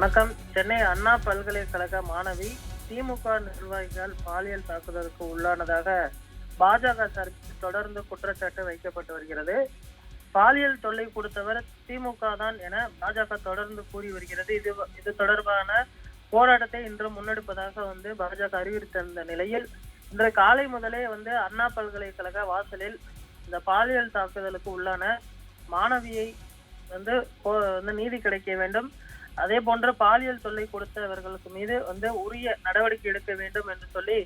வணக்கம். சென்னை அண்ணா பல்கலைக்கழக மாணவி திமுக நிர்வாகிகள் பாலியல் தாக்குதலுக்கு உள்ளானதாக பாஜக சார்பில் தொடர்ந்து குற்றச்சாட்டு வைக்கப்பட்டு வருகிறது. பாலியல் தொல்லை கொடுத்தவர் திமுக தான் என பாஜக தொடர்ந்து கூறி வருகிறது. இது இது தொடர்பான போராட்டத்தை இன்று முன்னெடுப்பதாக வந்து பாஜக அறிவித்திருந்த நிலையில் இன்று காலை முதலே வந்து அண்ணா பல்கலைக்கழக வாசலில் இந்த பாலியல் தாக்குதலுக்கு உள்ளான மாணவியை வந்து போ- வந்து நீதி கிடைக்க வேண்டும். அதே போன்று பாலியல் தொல்லை கொடுத்தவர்களுக்கு மீது வந்து உரிய நடவடிக்கை எடுக்க வேண்டும் என்று சொல்லி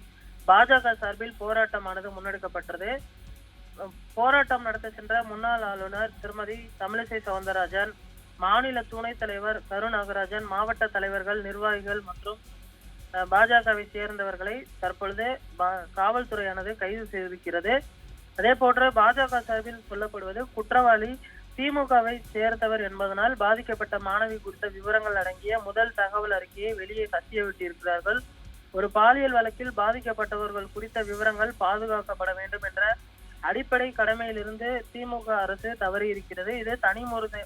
பாஜக சார்பில் போராட்டமானது முன்னெடுக்கப்பட்டது. போராட்டம் நடத்த சென்ற முன்னாள் ஆளுநர் திருமதி தமிழிசை சவுந்தரராஜன் மாநில துணைத் தலைவர் கரு நாகராஜன் மாவட்ட தலைவர்கள் நிர்வாகிகள் மற்றும் அஹ், பாஜகவை சேர்ந்தவர்களை தற்பொழுது பா- காவல்துறையானது கைது செய்திருக்கிறது. அதே போன்று பாஜக சார்பில் சொல்லப்படுவது குற்றவாளி திமுகவை சேர்ந்தவர் என்பதனால் பாதிக்கப்பட்ட மாணவி குறித்த விவரங்கள் அடங்கிய முதல் தகவல் அறிக்கையை வெளியே கசிய விட்டிருக்கிறார்கள் ஒரு பாலியல் வழக்கில் பாதிக்கப்பட்டவர்கள் குறித்த விவரங்கள் பாதுகாக்கப்பட வேண்டும் என்ற அடிப்படை கடமையிலிருந்து திமுக அரசு தவறி இருக்கிறது இது தனி முறை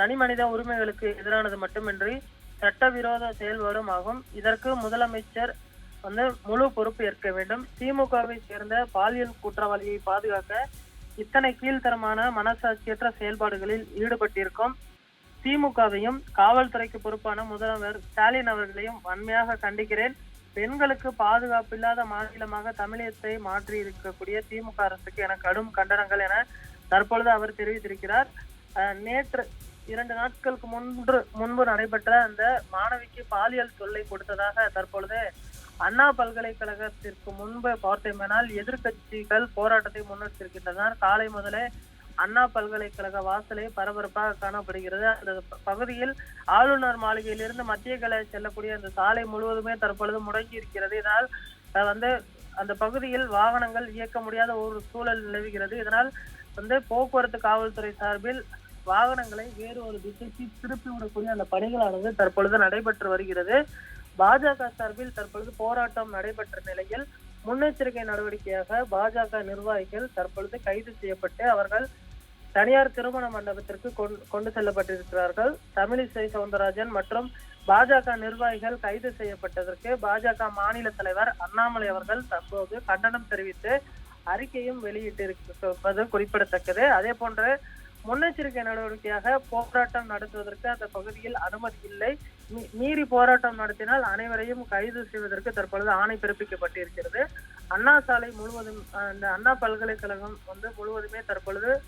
தனி மனித உரிமைகளுக்கு எதிரானது மட்டுமின்றி சட்டவிரோத செயல்பாடும் ஆகும். இதற்கு முதலமைச்சர் வந்து முழு பொறுப்பு ஏற்க வேண்டும். திமுகவை சேர்ந்த பாலியல் குற்றவாளியை பாதுகாக்க இத்தனை கீழ்த்தரமான மனசாட்சியற்ற செயல்பாடுகளில் ஈடுபட்டிருக்கும் திமுகவையும் காவல்துறைக்கு பொறுப்பான முதல்வர் ஸ்டாலின் அவர்களையும் வன்மையாக கண்டிக்கிறேன். பெண்களுக்கு பாதுகாப்பு இல்லாத மாநிலமாக தமிழகத்தை மாற்றி இருக்கக்கூடிய திமுக அரசுக்கு என கடும் கண்டனங்கள் என தற்பொழுது அவர் தெரிவித்திருக்கிறார். நேற்று இரண்டு நாட்களுக்கு முன்பு முன்பு நடைபெற்ற அந்த மாணவிக்கு பாலியல் தொல்லை கொடுத்ததாக தற்பொழுது அண்ணா பல்கலைக்கழகத்திற்கு முன்பு பார்த்தோமேனால் எதிர்க்கட்சிகள் போராட்டத்தை முன்னெடுத்திருக்கின்றனர். காலை முதலே அண்ணா பல்கலைக்கழக வாசலே பரபரப்பாக காணப்படுகிறது. அந்த பகுதியில் ஆளுநர் மாளிகையிலிருந்து மத்திய கலை செல்லக்கூடிய அந்த சாலை முழுவதுமே தற்பொழுது முடங்கி இருக்கிறது. இதனால் வந்து அந்த பகுதியில் வாகனங்கள் இயக்க முடியாத ஒரு சூழல் நிலவுகிறது. இதனால் வந்து போக்குவரத்து காவல்துறை சார்பில் வாகனங்களை வேறு ஒரு திசைக்கு திருப்பி விடக்கூடிய அந்த பணிகளானது தற்பொழுது நடைபெற்று வருகிறது. பாஜக சார்பில் தற்பொழுது போராட்டம் நடைபெற்ற நிலையில் முன்னெச்சரிக்கை நடவடிக்கையாக பாஜக நிர்வாகிகள் தற்பொழுது கைது செய்யப்பட்டு அவர்கள் தனியார் திருமண மண்டபத்திற்கு கொண்டு- கொண்டு செல்லப்பட்டிருக்கிறார்கள். தமிழிசை சவுந்தரராஜன் மற்றும் பாஜக நிர்வாகிகள் கைது செய்யப்பட்டதற்கு பாஜக மாநில தலைவர் அண்ணாமலை அவர்கள் தற்போது கண்டனம் தெரிவித்து அறிக்கையும் வெளியிட்டிருப்பது குறிப்பிடத்தக்கது. அதே போன்று முன்னெச்சரிக்கை நடவடிக்கையாக போராட்டம் நடத்துவதற்கு அந்த பகுதியில் அனுமதி இல்லை. மீ- மீறி போராட்டம் நடத்தினால் அனைவரையும் கைது செய்வதற்கு தற்பொழுது ஆணை பிறப்பிக்கப்பட்டிருக்கிறது. அண்ணா சாலை முழுவதும் அந்த இந்த அண்ணா பல்கலைக்கழகம் வந்து முழுவதுமே தற்பொழுது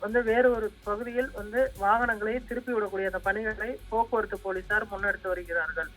வந்து வேறு ஒரு பகுதியில் வந்து வாகனங்களை திருப்பி விடக்கூடிய அந்த பணிகளை போக்குவரத்து போலீசார் முன்னெடுத்து வருகிறார்கள்.